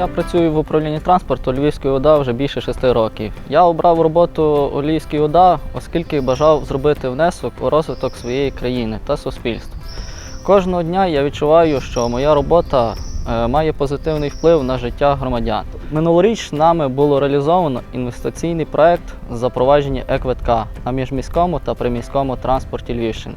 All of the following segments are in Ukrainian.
Я працюю в управлінні транспорту Львівської ОДА вже більше шести років. Я обрав роботу у Львівській ОДА, оскільки бажав зробити внесок у розвиток своєї країни та суспільства. Кожного дня я відчуваю, що моя робота е, має позитивний вплив на життя громадян. Минулоріч нами було реалізовано інвестиційний проект з запровадження е-квитка на міжміському та приміському транспорті Львівщини.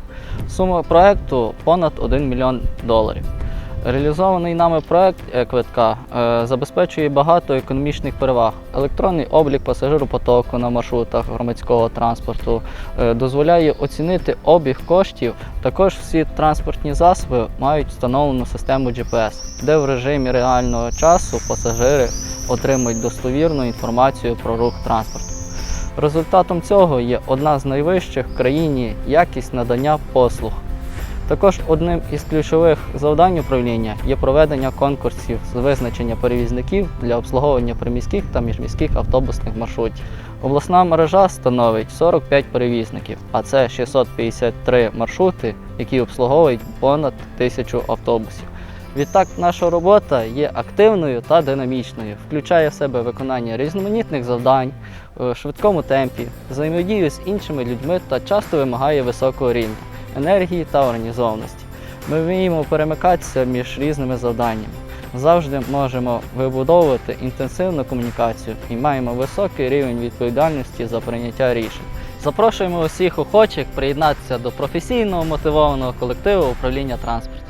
Сума проекту понад 1 мільйон доларів. Реалізований нами проект е-квитка е, забезпечує багато економічних переваг. Електронний облік пасажиропотоку на маршрутах громадського транспорту е, дозволяє оцінити обіг коштів. Також всі транспортні засоби мають встановлену систему GPS, де в режимі реального часу пасажири отримують достовірну інформацію про рух транспорту. Результатом цього є одна з найвищих в країні якість надання послуг. Також одним із ключових завдань управління є проведення конкурсів з визначення перевізників для обслуговування приміських та міжміських автобусних маршрутів. Обласна мережа становить 45 перевізників, а це 653 маршрути, які обслуговують понад тисячу автобусів. Відтак, наша робота є активною та динамічною, включає в себе виконання різноманітних завдань в швидкому темпі, взаємодію з іншими людьми та часто вимагає високого рівня енергії та організованості. Ми вміємо перемикатися між різними завданнями. Завжди можемо вибудовувати інтенсивну комунікацію і маємо високий рівень відповідальності за прийняття рішень. Запрошуємо усіх охочих приєднатися до професійного мотивованого колективу управління транспорту.